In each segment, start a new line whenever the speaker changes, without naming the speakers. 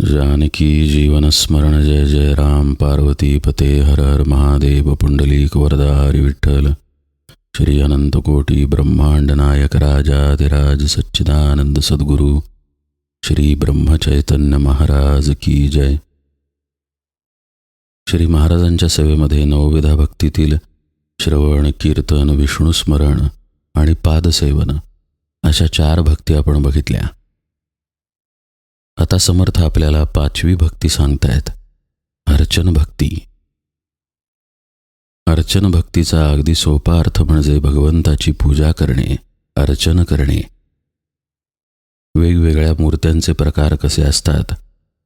जानकी जीवनस्मरण जय जय राम पार्वती पते हर हर महादेव पुंडलीक वरदा हरी विठ्ठल। श्री अनंतकोटी ब्रह्मांड नायक राजाधिराज सच्चिदानंद सद्गुरू। श्री ब्रह्मचैतन्य महाराज की जय। श्री महाराजांच्या सेवेमध्ये नवविधा भक्तीतील श्रवण कीर्तन विष्णुस्मरण आणि पादसेवन अशा चार भक्ती आपण बघितल्या. आता समर्थ आपल्याला पाचवी भक्ती सांगतायत. अर्चन भक्ती. अर्चन भक्तीचा अगदी सोपा अर्थ म्हणजे भगवंताची पूजा करणे अर्चन करणे. वेगवेगळ्या मूर्त्यांचे प्रकार कसे असतात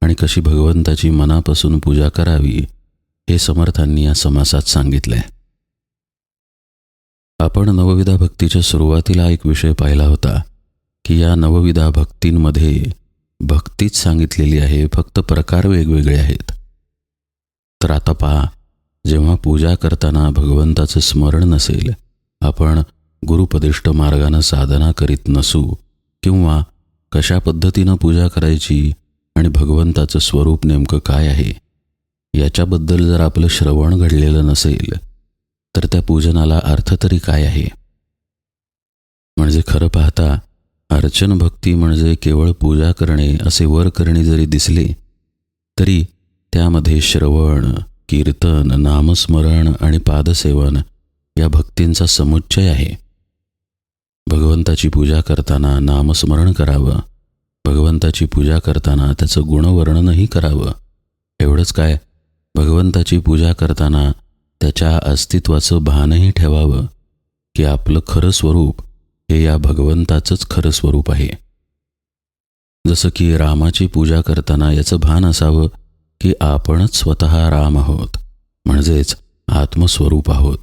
आणि कशी भगवंताची मनापासून पूजा करावी हे समर्थांनी या समासात सांगितलंय आपण नवविधा भक्तीच्या सुरुवातीला एक विषय पाहिला होता की या नवविधा भक्तींमध्ये भक्तीच सांगितलेली आहे फक्त प्रकार वेगवेगळे आहेत. तर आता पहा जेव्हा पूजा करताना भगवंताचं स्मरण नसेल आपण गुरुपदिष्ट मार्गानं साधना करीत नसू किंवा कशा पद्धतीनं पूजा करायची आणि भगवंताचं स्वरूप नेमकं काय आहे याच्याबद्दल जर आपलं श्रवण घडलेलं नसेल तर त्या पूजनाला अर्थ तरी काय आहे? म्हणजे खरं पाहता अर्चन भक्ती म्हणजे केवळ पूजा करणे असे वर करणे जरी दिसले तरी त्यामध्ये श्रवण कीर्तन नामस्मरण आणि पादसेवन या भक्तींचा समुच्चय आहे. भगवंताची पूजा करताना नामस्मरण करावं भगवंताची पूजा करताना त्याचं गुणवर्णनही करावं. एवढंच काय भगवंताची पूजा करताना त्याच्या अस्तित्वाचं भानही ठेवावं की आपलं खरं स्वरूप हे या भगवंताचंच खरं स्वरूप आहे. जसं की रामाची पूजा करताना याचं भान असावं की आपणच स्वतः राम आहोत म्हणजेच आत्मस्वरूप आहोत.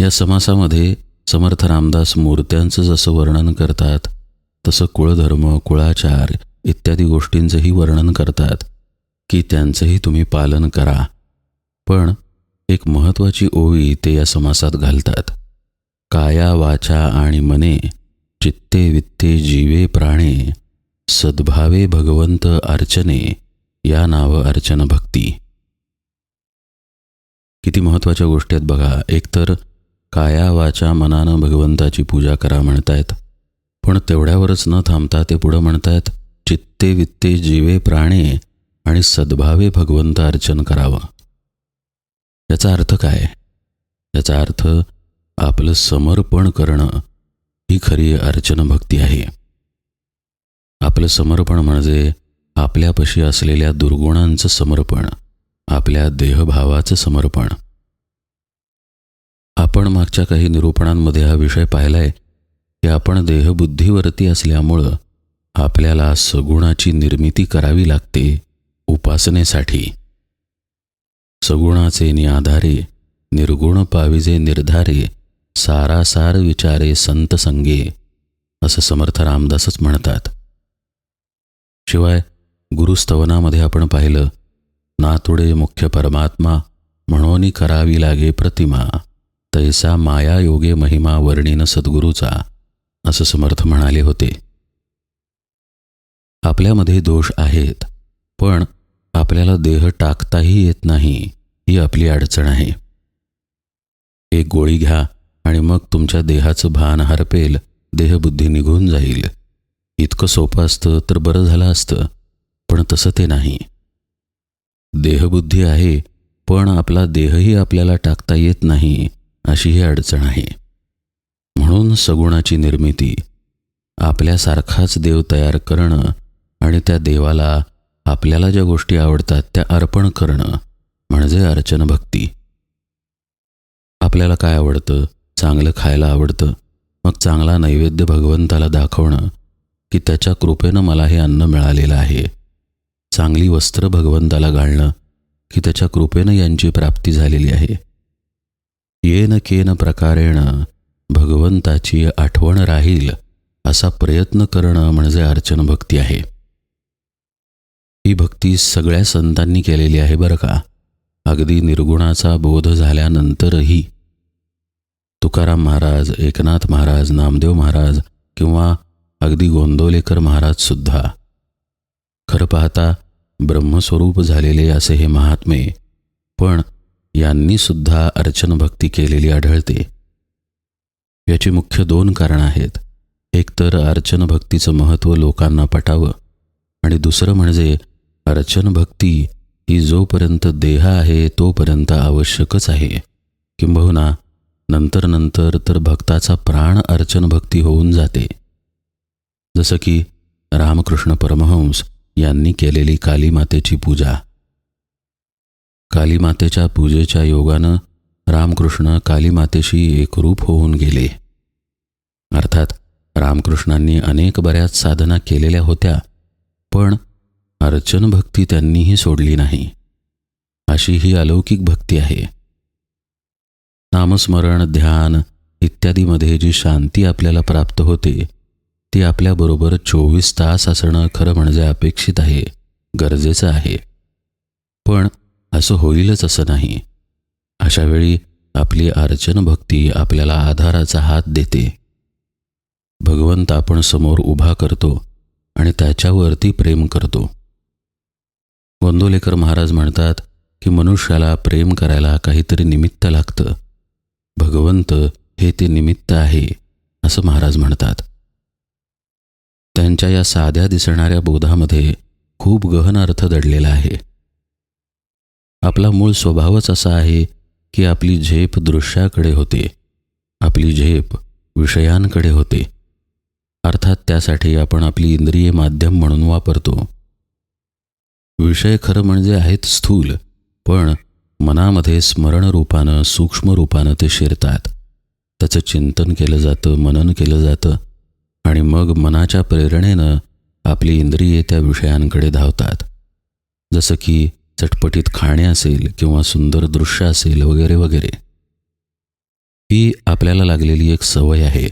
या समासामध्ये समर्थ रामदास मूर्त्यांचं जसं वर्णन करतात तसं कुळधर्म कुळाचार इत्यादी गोष्टींचंही वर्णन करतात की त्यांचंही तुम्ही पालन करा. पण एक महत्त्वाची ओवी ते या समासात घालतात. काया वाचा आणि मने चित्ते वित्ते जीवे प्राणे सद्भावे भगवंत अर्चने या नाव अर्चन भक्ती. किती महत्त्वाच्या गोष्टी आहेत बघा. एकतर काया वाचा मनानं भगवंताची पूजा करा म्हणतायत. पण तेवढ्यावरच न थांबता ते पुढं म्हणतायत चित्ते वित्ते जीवे प्राणे आणि सद्भावे भगवंत अर्चन करावं. याचा अर्थ काय? याचा अर्थ आपलं समर्पण करणं ही खरी अर्चन भक्ती आहे. आपलं समर्पण म्हणजे आपल्यापाशी असलेल्या दुर्गुणांचं समर्पण आपल्या देहभावाचं समर्पण. आपण मागच्या काही निरूपणांमध्ये हा विषय पाहिलाय की आपण देहबुद्धीवरती असल्यामुळं आपल्याला सगुणाची निर्मिती करावी लागते उपासनेसाठी. सगुणाचे निआधारे निर्गुण पाविजे निर्धारे सारासार विचारे संत संगे असं समर्थ रामदासच म्हणतात. शिवाय गुरुस्तवनामध्ये आपण पाहिलं नातुडे मुख्य परमात्मा म्हणून करावी लागे प्रतिमा तैसा माया योगे महिमा वर्णीन सद्गुरूचा असं समर्थ म्हणाले होते. आपल्यामध्ये दोष आहेत पण आपल्याला देह टाकताही येत नाही ही आपली अडचण आहे. एक गोळी घ्या आणि मग तुमच्या देहाचं भान हरपेल देहबुद्धी निघून जाईल. इतकं सोपं असतं तर बरं झालं असतं पण तसं ते नाही. देहबुद्धी आहे पण आपला देहही आपल्याला टाकता येत नाही अशी ही अडचण आहे. म्हणून सगुणाची निर्मिती आपल्यासारखाच देव तयार करणं आणि त्या देवाला आपल्याला ज्या गोष्टी आवडतात त्या अर्पण करणं म्हणजे अर्चन भक्ती आपल्याला काय आवडतं? चांगलं खायला आवडतं. मग चांगला नैवेद्य भगवंताला दाखवणं की त्याच्या कृपेनं मला हे अन्न मिळालेलं आहे. चांगली वस्त्र भगवंताला घालणं की त्याच्या कृपेनं यांची प्राप्ती झालेली आहे. येन केन प्रकारेण भगवंताची आठवण राहील असा प्रयत्न करणं म्हणजे अर्चन भक्ती आहे. ही भक्ती सगळ्या संतांनी केलेली आहे बरं का? अगदी निर्गुणाचा बोध झाल्यानंतरही तुकाराम महाराज एकनाथ महाराज नामदेव महाराज किंवा अगदी गोंदवलेकर महाराज सुद्धा. खरं पाहता ब्रह्मस्वरूप झालेले असे हे महात्मे पण यांनी सुद्धा अर्चन भक्ती केलेली आढळते. याची मुख्य दोन कारणं आहेत. एक तर अर्चन भक्तीचं महत्त्व लोकांना पटावं आणि दुसरं म्हणजे अर्चन भक्ती ही जोपर्यंत देह आहे तोपर्यंत आवश्यकच आहे. किंबहुना नंतर नंतर तर भक्ताचा प्राण अर्चन भक्ती होऊन जाते. जसं की रामकृष्ण परमहंस यांनी केलेली कालीमातेची पूजा. कालीमातेच्या पूजेच्या योगानं रामकृष्ण कालीमातेशी एकरूप होऊन गेले. अर्थात रामकृष्णांनी अनेक बऱ्याच साधना केलेल्या होत्या पण अर्चन भक्ती त्यांनीही सोडली नाही. अशी ही अलौकिक भक्ती आहे. नामस्मरण ध्यान इत्यादीमध्ये जी शांती आपल्याला प्राप्त होते ती आपल्याबरोबर चोवीस तास असणं खरं म्हणजे अपेक्षित आहे गरजेचं आहे. पण असं होईलच असं नाही. अशा वेळी आपली अर्चन भक्ती आपल्याला आधाराचा हात देते. भगवंत आपण समोर उभा करतो आणि त्याच्यावरती प्रेम करतो. गोंदोलेकर महाराज म्हणतात की मनुष्याला प्रेम करायला काहीतरी निमित्त लागतं. भगवंत हे ते निमित्त आहे असं महाराज म्हणतात. त्यांच्या या साध्या दिसणाऱ्या बोधामध्ये खूप गहन अर्थ दडलेला आहे. आपला मूळ स्वभावच असा आहे की आपली झेप दृश्याकडे होते आपली झेप विषयांकडे होते. अर्थात त्यासाठी आपण आपली इंद्रिय माध्यम म्हणून वापरतो. विषय खरं म्हणजे आहेत स्थूल पण मनामध्ये स्मरणरूपानं सूक्ष्म रूपानं ते शिरतात. त्याचं चिंतन केलं जातं मनन केलं जातं आणि मग मनाच्या प्रेरणेनं आपली इंद्रिये त्या विषयांकडे धावतात. जसं की चटपटीत खाणे असेल किंवा सुंदर दृश्य असेल वगैरे वगैरे. ही आपल्याला लागलेली एक सवय आहे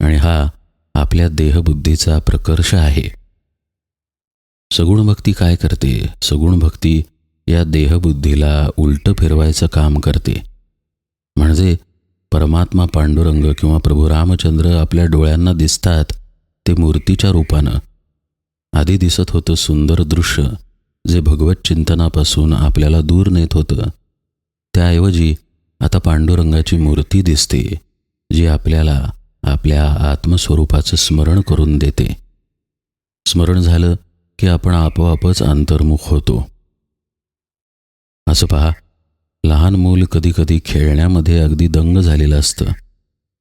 आणि हा आपल्या देहबुद्धीचा प्रकर्ष आहे. सगुण भक्ती काय करते? सगुण भक्ती या देहबुद्धीला उलटं फिरवायचं काम करते. म्हणजे परमात्मा पांडुरंग किंवा प्रभू रामचंद्र आपल्या डोळ्यांना दिसतात ते मूर्तीच्या रूपानं. आधी दिसत होतं सुंदर दृश्य जे भगवत चिंतनापासून आपल्याला दूर नेत होतं. त्याऐवजी आता पांडुरंगाची मूर्ती दिसते जी आपल्याला आपल्या आत्मस्वरूपाचं स्मरण करून देते. स्मरण झालं की आपण आपोआपच अंतर्मुख होतो. असं पहा लहान मूल कधीकधी खेळण्यामध्ये अगदी दंग झालेलं असतं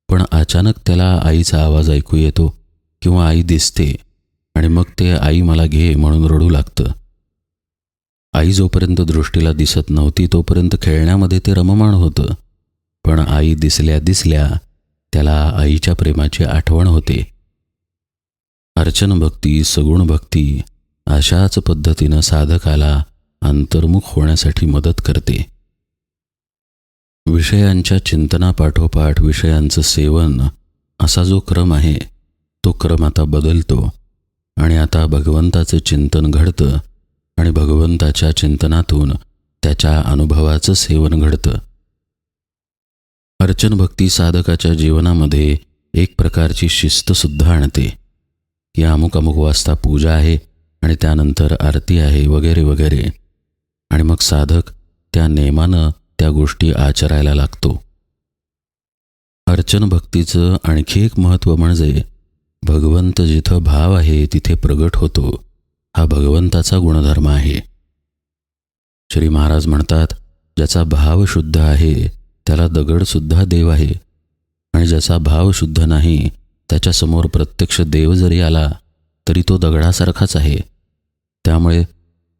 पण अचानक त्याला आईचा आवाज ऐकू येतो किंवा आई दिसते आणि मग ते आई मला घे म्हणून रडू लागतं. आई जोपर्यंत दृष्टीला दिसत नव्हती तोपर्यंत खेळण्यामध्ये ते रममाण होतं पण आई दिसल्या दिसल्या त्याला आईच्या प्रेमाची आठवण होते. अर्चन भक्ती सगुण भक्ती अशाच पद्धतीनं साधकाला अंतर्मुख होण्यासाठी मदत करते. विषयांच्या चिंतनापाठोपाठ विषयांचं सेवन असा जो क्रम आहे तो क्रम आता बदलतो आणि आता भगवंताचं चिंतन घडतं आणि भगवंताच्या चिंतनातून त्याच्या अनुभवाचं सेवन घडतं. अर्चन भक्ती साधकाच्या जीवनामध्ये एक प्रकारची शिस्तसुद्धा आणते. की अमुक अमुक वाजता पूजा आहे आणि त्यानंतर आरती आहे वगैरे वगैरे. आणि मग साधक त्या नेमानं त्या गोष्टी आचरायला लागतो. अर्चन भक्तीचं आणखी एक महत्त्व म्हणजे भगवंत जिथं भाव आहे तिथे प्रगट होतो. हा भगवंताचा गुणधर्म आहे. श्री महाराज म्हणतात ज्याचा भाव शुद्ध आहे त्याला दगडसुद्धा देव आहे. आणि ज्याचा भाव शुद्ध नाही त्याच्यासमोर प्रत्यक्ष देव जरी आला तरी तो दगडासारखाच आहे. त्यामुळे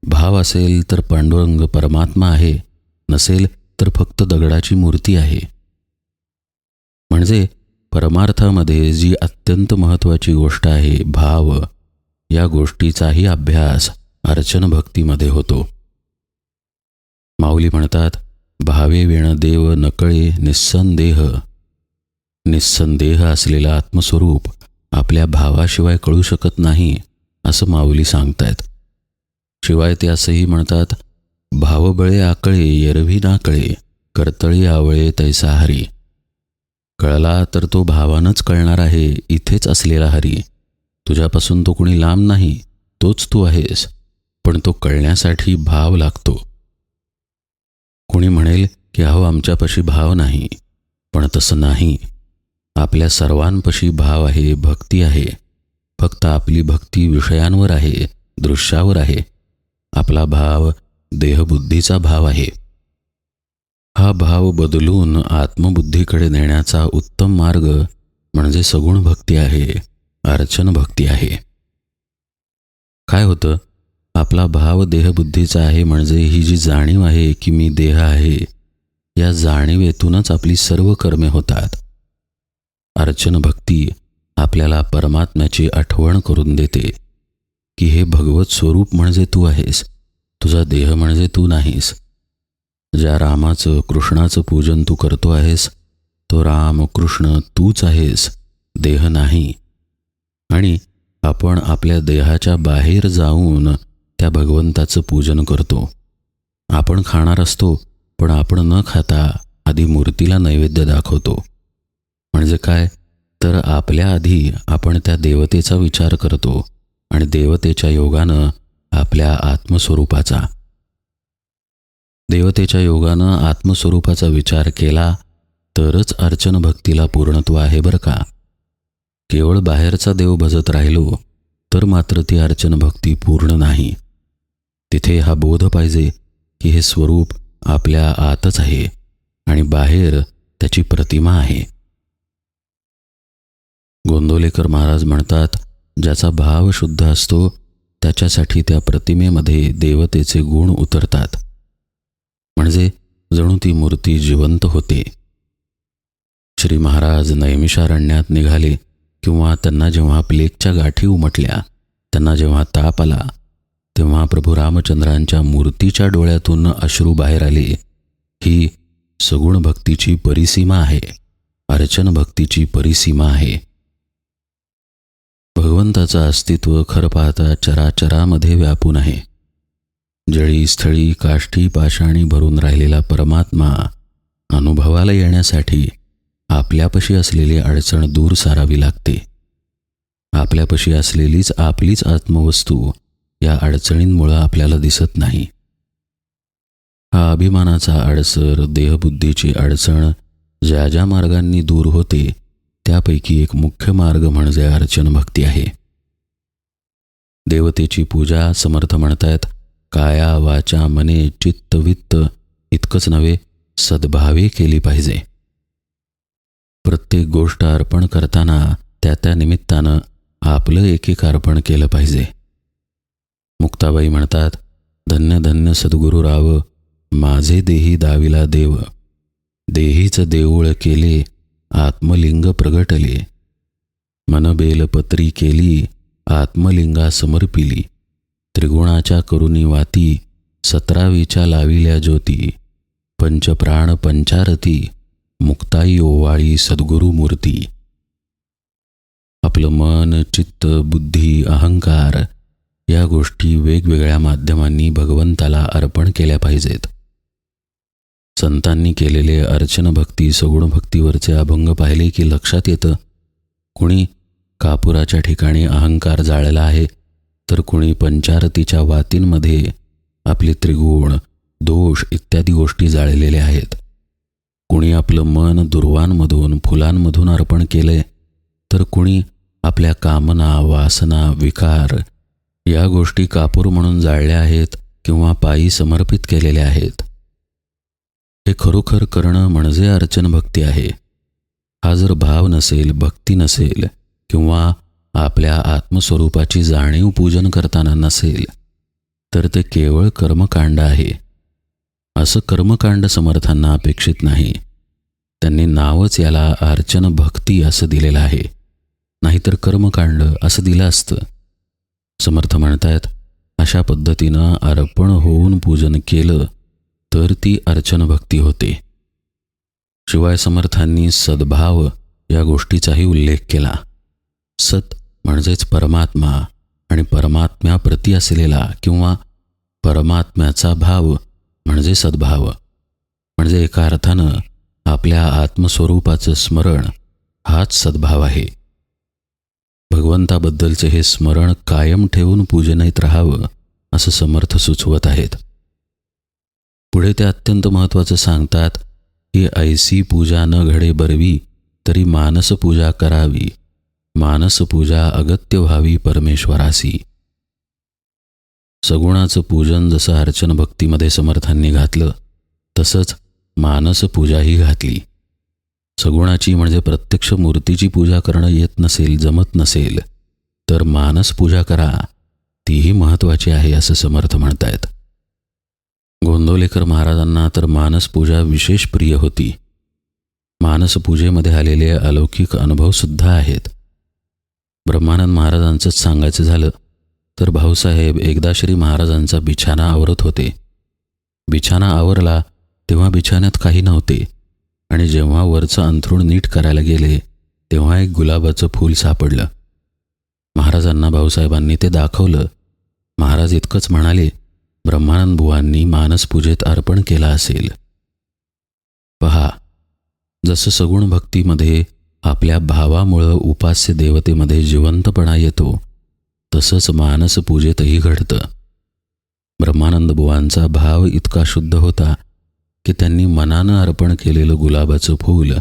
भाव असेल तर पांडुरंग परमात्मा आहे नसेल तर फक्त दगडाची मूर्ती आहे. म्हणजे परमार्थामध्ये जी अत्यंत महत्त्वाची गोष्ट आहे भाव या गोष्टीचाही अभ्यास अर्चन भक्तीमध्ये होतो. माऊली म्हणतात भावे विण देव नकळे निस्संदेह निस्संदेह असलेला आत्मस्वरूप आपल्या भावाशिवाय कळू शकत नाही असं माऊली सांगतायत. शिवाय ते असंही म्हणतात भावबळे आकळे येरवी नाकळे कर्तळी आवळे तैसा हरी. कळला तर तो भावानंच कळणार आहे इथेच असलेला हरी. तुझ्यापासून तो कुणी लांब नाही तोच तू आहेस पण तो कळण्यासाठी भाव लागतो. कोणी म्हणेल की अहो आमच्यापाशी भाव नाही. पण तसं नाही. आपल्या सर्वांपाशी भाव आहे भक्ती आहे. फक्त आपली भक्ती विषयांवर आहे दृश्यावर आहे. आपला भाव देहबुद्धीचा भाव आहे. हा भाव बदलून आत्मबुद्धीकडे नेण्याचा उत्तम मार्ग म्हणजे सगुण भक्ती आहे अर्चन भक्ती आहे. काय होतं? आपला भाव देहबुद्धीचा आहे म्हणजे ही जी जाणीव आहे की मी देह आहे या जाणीवेतूनच आपली सर्व कर्मे होतात. अर्चन भक्ती आपल्याला परमात्म्याची आठवण करून देते. की हे भगवत स्वरूप म्हणजे तू आहेस. तुझा देह म्हणजे तू नाहीस. ज्या रामाचं कृष्णाचं पूजन तू करतो आहेस तो राम कृष्ण तूच आहेस. देह नाही. आणि आपण आपल्या देहाच्या बाहेर जाऊन त्या भगवंताचं पूजन करतो. आपण खाणार असतो पण आपण न खाता आधी मूर्तीला नैवेद्य दाखवतो. म्हणजे काय? तर आपल्या आधी आपण त्या देवतेचा विचार करतो. आणि देवतेच्या योगानं आपल्या आत्मस्वरूपाचा. देवतेच्या योगानं आत्मस्वरूपाचा विचार केला तरच अर्चन भक्तीला पूर्णत्व आहे बरं का? केवळ बाहेरचा देव भजत राहिलो तर मात्र ती अर्चन भक्ती पूर्ण नाही. तिथे हा बोध पाहिजे की हे स्वरूप आपल्या आतच आहे आणि बाहेर त्याची प्रतिमा आहे. गोंदोलेकर महाराज म्हणतात ज्याचा भाव शुद्ध असतो त्याच्यासाठी त्या प्रतिमेमध्ये देवतेचे गुण उतरतात. म्हणजे जणू ती मूर्ती जिवंत होते. श्री महाराज नैमिषारण्यात निघाले किंवा त्यांना जेव्हा प्लेगच्या गाठी उमटल्या त्यांना जेव्हा ताप आला तेव्हा प्रभू रामचंद्रांच्या मूर्तीच्या डोळ्यातून अश्रू बाहेर आले. ही सगुण भक्तीची परिसीमा आहे. अर्चन भक्तीची परिसीमा आहे. भगवंताचं अस्तित्व खरं पाहता चराचरामध्ये व्यापून आहे. जळी स्थळी काष्ठी पाषाणी भरून राहिलेला परमात्मा अनुभवाला येण्यासाठी आपल्यापाशी असलेली अडचण दूर सारावी लागते. आपल्यापाशी असलेलीच आपलीच आत्मवस्तू या अडचणींमुळं आपल्याला दिसत नाही. हा अभिमानाचा अडसर देहबुद्धीची अडचण ज्या ज्या मार्गांनी दूर होते त्यापैकी एक मुख्य मार्ग म्हणजे अर्चन भक्ती आहे. देवतेची पूजा समर्थ म्हणतायत काया वाचा मने चित्त वित्त इतकंच नव्हे सद्भावे केली पाहिजे. प्रत्येक गोष्ट अर्पण करताना त्या त्या निमित्तानं आपलं एकेक अर्पण केलं पाहिजे. मुक्ताबाई म्हणतात धन्य धन्य सद्गुरू राव माझे देही दाविला देव. देहीचं देऊळ केले आत्मलिंग प्रगटले. मनबेलपत्री केली आत्मलिंगा समर्पिली त्रिगुणाच्या करुणी वाती सतरावीच्या लाविल्या ज्योती. पंचप्राण पंचारती मुक्ताई ओवाळी सद्गुरू मूर्ती. आपलं मन चित्त बुद्धी अहंकार या गोष्टी वेगवेगळ्या माध्यमांनी भगवंताला अर्पण केल्या पाहिजेत. संतांनी केलेले अर्चन भक्ती सगुण भक्तीवरचे अभंग पाहिले की लक्षात येतं? कुणी कापुराच्या ठिकाणी अहंकार जाळला आहे तर कुणी पंचारतीच्या वातींमध्ये आपले त्रिगुण दोष इत्यादी गोष्टी जाळलेल्या आहेत. कुणी आपलं मन दुर्वांमधून फुलांमधून अर्पण केलंय तर कुणी आपल्या कामना वासना विकार या गोष्टी कापूर म्हणून जाळल्या आहेत किंवा पायी समर्पित केलेल्या आहेत. हे खरोखर करणं म्हणजे अर्चन भक्ती आहे. हा जर भाव नसेल भक्ती नसेल किंवा आपल्या आत्मस्वरूपाची जाणीव पूजन करताना नसेल तर ते केवळ कर्मकांड आहे. असं कर्मकांड समर्थांना अपेक्षित नाही. त्यांनी नावच याला अर्चन भक्ती असं दिलेलं आहे. नाहीतर कर्मकांड असं दिलं असतं. समर्थ म्हणतायत अशा पद्धतीनं अर्पण होऊन पूजन केलं तर ती अर्चन भक्ती होते. शिवाय समर्थांनी सद्भाव या गोष्टीचाही उल्लेख केला. सत म्हणजेच परमात्मा आणि परमात्म्याप्रती असलेला किंवा परमात्म्याचा भाव म्हणजे सद्भाव. म्हणजे एका अर्थानं आपल्या आत्मस्वरूपाचं स्मरण हाच सद्भाव आहे. भगवंताबद्दलचे हे स्मरण कायम ठेवून पूजनेत राहावं असं समर्थ सुचवत आहेत. पुढे ते अत्यंत महत्त्वाचं सांगतात की ऐसी पूजा न घडे बरवी तरी मानस पूजा करावी. मानस पूजा अगत्य व्हावी परमेश्वरासी. सगुणाचं पूजन जसं अर्चन भक्तीमध्ये समर्थांनी घातलं तसंच मानस पूजाही घातली. सगुणाची म्हणजे प्रत्यक्ष मूर्तीची पूजा करणं येत नसेल जमत नसेल तर मानस पूजा करा. तीही महत्त्वाची आहे असं समर्थ म्हणतायत. गोंदवलेकर महाराजांना तर मानसपूजा विशेष प्रिय होती. मानसपूजेमध्ये आलेले अलौकिक अनुभवसुद्धा आहेत. ब्रह्मानंद महाराजांचंच सांगायचं झालं तर भाऊसाहेब एकदा श्री महाराजांचा बिछाना आवरत होते. बिछाना आवरला तेव्हा बिछाण्यात काही नव्हते. आणि जेव्हा वरचं अंथरूण नीट करायला गेले तेव्हा एक गुलाबाचं फूल सापडलं. महाराजांना भाऊसाहेबांनी ते दाखवलं. महाराज इतकंच म्हणाले ब्रह्मानंद बुवांनी मानसपूजेत अर्पण केला असेल. पहा जसं सगुण भक्तीमध्ये आपल्या भावामुळं उपास्य देवतेमध्ये जिवंतपणा येतो तसंच मानसपूजेतही घडतं. ब्रह्मानंद बुवांचा भाव इतका शुद्ध होता की त्यांनी मनानं अर्पण केलेलं गुलाबाचं फूल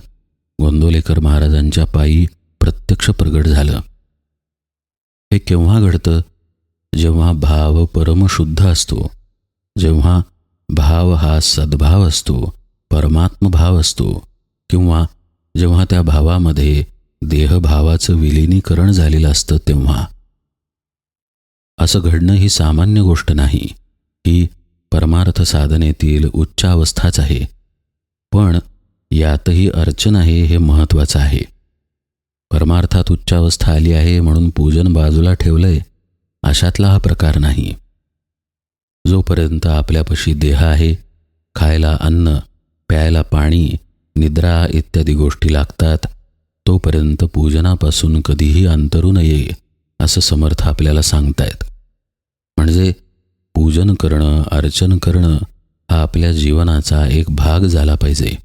गोंदोलेकर महाराजांच्या पायी प्रत्यक्ष प्रगट झालं. हे केव्हा घडतं? जेव्हा भाव परमशुद्ध असतो जेव्हा भाव हा सद्भाव असतो परमात्मभाव असतो किंवा जेव्हा त्या भावामध्ये देहभावाचं विलिनीकरण झालेलं असतं तेव्हा. असं घडणं ही सामान्य गोष्ट नाही ही परमार्थ साधनेतील उच्चावस्थाच आहे. पण यातही अर्चन आहे हे महत्त्वाचं आहे. परमार्थात उच्चावस्था आली आहे म्हणून पूजन बाजूला ठेवलंय अशातला हा प्रकार नाही. जोपर्यंत आपल्यापाशी देह आहे खायला अन्न प्यायला पाणी निद्रा इत्यादी गोष्टी लागतात तोपर्यंत पूजनापासून कधीही अंतरू नये असं समर्थ आपल्याला सांगतायत. म्हणजे पूजन करणं अर्चन करणं हा आपल्या जीवनाचा एक भाग झाला पाहिजे.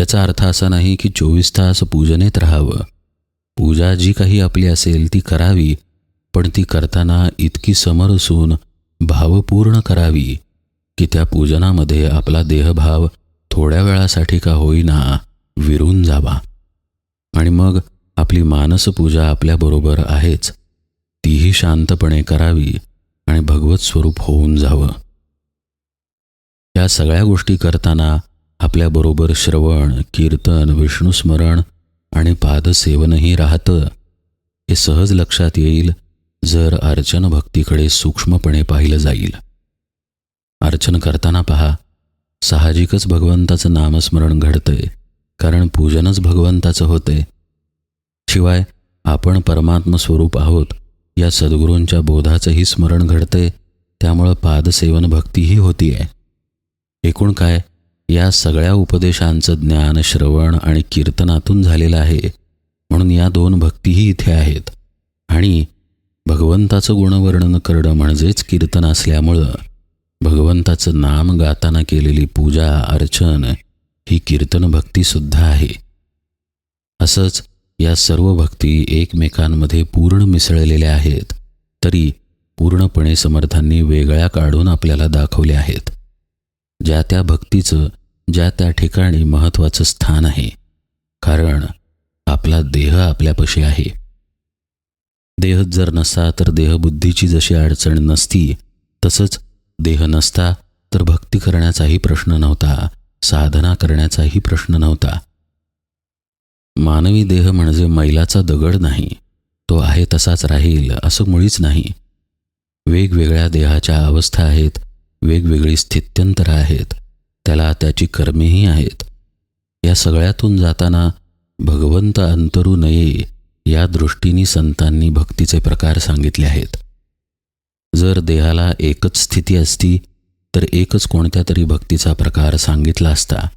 याचा अर्थ असा नाही की चोवीस तास पूजनेत राहावं. पूजा जी काही आपली असेल ती करावी पण ती करताना इतकी समरसून भावपूर्ण करावी की त्या पूजनामध्ये आपला देहभाव थोड्या वेळासाठी का होईना विरून जावा. आणि मग आपली मानसपूजा आपल्याबरोबर आहेच तीही शांतपणे करावी आणि भगवत स्वरूप होऊन जावं. या सगळ्या गोष्टी करताना आपल्याबरोबर श्रवण कीर्तन विष्णुस्मरण आणि पादसेवनही राहतं हे सहज लक्षात येईल जर अर्चन भक्तीकडे सूक्ष्मपणे पाहिलं जाईल. अर्चन करताना पहा साहजिकच भगवंताचं नामस्मरण घडतंय कारण पूजनच भगवंताचं होतंय. शिवाय आपण परमात्म स्वरूप आहोत या सद्गुरूंच्या बोधाचंही स्मरण घडतंय त्यामुळं पादसेवन भक्तीही होतीये. एकूण काय या सगळ्या उपदेशांचं ज्ञान श्रवण आणि कीर्तनातून झालेलं आहे म्हणून या दोन भक्तीही इथे आहेत. आणि भगवंताचं गुणवर्णन करणं म्हणजेच कीर्तन असल्यामुळं भगवंताचं नाम गाताना केलेली पूजा अर्चन ही कीर्तन भक्तीसुद्धा आहे. असंच या सर्व भक्ती एकमेकांमध्ये पूर्ण मिसळलेल्या आहेत तरी पूर्णपणे समर्थांनी वेगळ्या काढून आपल्याला दाखवल्या आहेत. ज्या त्या भक्तीचं ज्या त्या ठिकाणी महत्त्वाचं स्थान आहे कारण आपला देह आपल्यापाशी आहे. देह जर नसता तर देहबुद्धीची जशी अडचण नसती तसंच देह नसता तर भक्ती करण्याचाही प्रश्न नव्हता साधना करण्याचाही प्रश्न नव्हता. मानवी देह म्हणजे मैलाचा दगड नाही तो आहे तसाच राहील असं मुळीच नाही. वेगवेगळ्या देहाच्या अवस्था आहेत वेगवेगळी स्थित्यंतरं आहेत त्याला त्याची कर्मेही आहेत. या सगळ्यातून जाताना भगवंत अंतरू नये या दृष्टीने संतांनी भक्तीचे प्रकार सांगितले आहेत. जर देहाला एकच स्थिती असती तर एकच कोणत्या तरी भक्तीचा प्रकार सांगितला असता.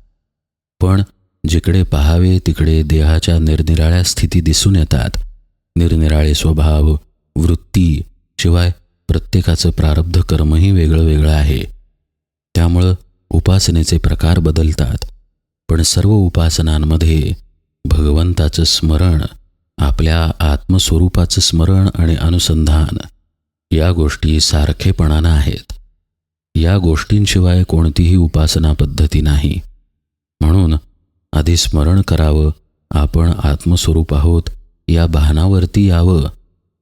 पण जिकडे पहावे तिकडे देहाच्या निरनिराळ्या स्थिती दिसून येतात. निरनिराळे स्वभाव वृत्ती शिवाय प्रत्येकाचं प्रारब्ध कर्मही वेगळं वेगळं आहे. त्यामुळं उपासनेचे प्रकार बदलतात. पण सर्व उपासनांमध्ये भगवंताचं स्मरण आपल्या आत्मस्वरूपाचं स्मरण आणि अनुसंधान या गोष्टी सारखेपणानं आहेत. या गोष्टींशिवाय कोणतीही उपासना पद्धती नाही. म्हणून आधी स्मरण करावं आपण आत्मस्वरूप आहोत या भानावरती यावं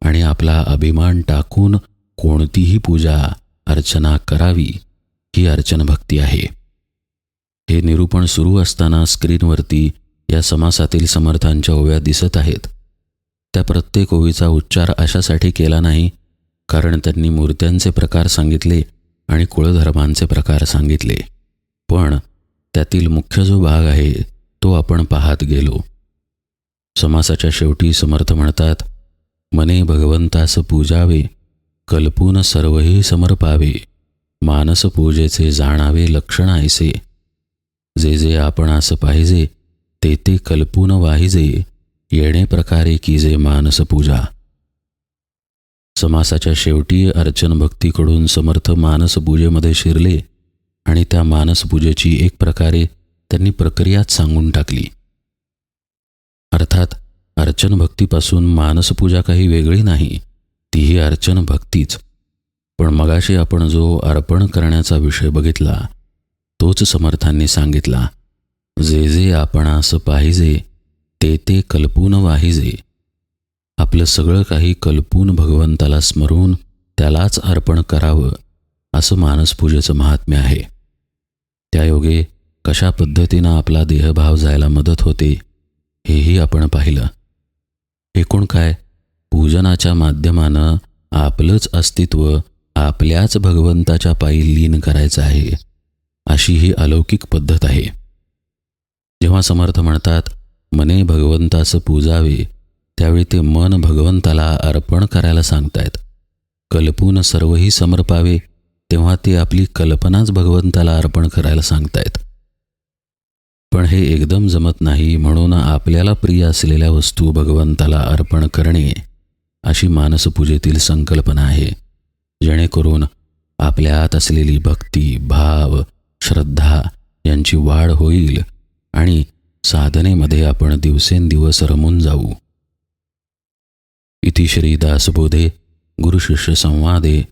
आणि आपला अभिमान टाकून कोणतीही पूजा अर्चना करावी ही अर्चन भक्ती आहे. हे निरूपण सुरू असताना स्क्रीनवरती या समासातील समर्थांच्या ओव्या दिसत आहेत. त्या प्रत्येक ओवीचा उच्चार अशासाठी केला नाही कारण त्यांनी मूर्त्यांचे प्रकार सांगितले आणि कुळधर्मांचे प्रकार सांगितले. पण त्यातील मुख्य जो भाग आहे तो आपण पाहत गेलो. समासाच्या शेवटी समर्थ म्हणतात मने भगवंतास पूजावे कल्पून सर्वही समर्पावे मानस पूजेचे जाणावे लक्षण ऐसे जे जे आपण असं पाहिजे ते ते कल्पून वाहिजे येणे प्रकारे की जे मानस पूजा. समासाच्या शेवटी अर्चन भक्तीकडून समर्थ मानसपूजेमध्ये शिरले आणि त्या मानसपूजेची एक प्रकारे त्यांनी प्रक्रियाच सांगून टाकली. अर्थात अर्चन भक्तीपासून मानसपूजा काही वेगळी नाही तीही अर्चन भक्तीच. पण मगाशी आपण जो अर्पण करण्याचा विषय बघितला तोच समर्थांनी सांगितला जे जे आपणास पाहिजे ते ते कल्पून वाहिजे. आपलं सगळं काही कल्पून भगवंताला स्मरून त्यालाच अर्पण करावं असं मानसपूजेचं महात्म्य आहे. त्यायोगे कशा पद्धतीनं आपला देहभाव जायला मदत होते हेही आपण पाहिलं. एकूण काय? पूजनाच्या माध्यमानं आपलंच अस्तित्व आपल्याच भगवंताच्या पायी लीन करायचं आहे अशी ही अलौकिक पद्धत आहे. जेव्हा समर्थ म्हणतात मने भगवंतास पूजावे त्यावेळी ते मन भगवंताला अर्पण करायला सांगतायत. कल्पून सर्वही समर्पावे तेव्हा ते आपली कल्पनाच भगवंताला अर्पण करायला सांगतायत. पण हे एकदम जमत नाही म्हणून आपल्याला प्रिय असलेल्या वस्तू भगवंताला अर्पण करणे अशी मानसपूजेतील संकल्पना आहे. जेणेकरून आपल्यात असलेली भक्ती भाव श्रद्धा यांची वाढ होईल आणि साधनेमध्ये आपण दिवसेंदिवस रमून जाऊ. इति श्रीदासबोधे गुरुशिष्य संवादे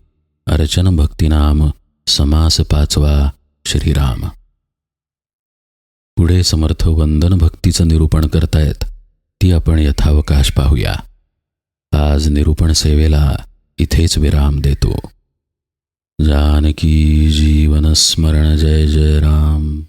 अर्चन भक्तिनाम समास पाचवा श्रीराम. पुढे समर्थ वंदन भक्तीचं निरूपण करतायत ती आपण यथावकाश पाहूया. आज निरूपण सेवेला इथेच विराम देतो. जानकी जीवन स्मरण जय जय राम.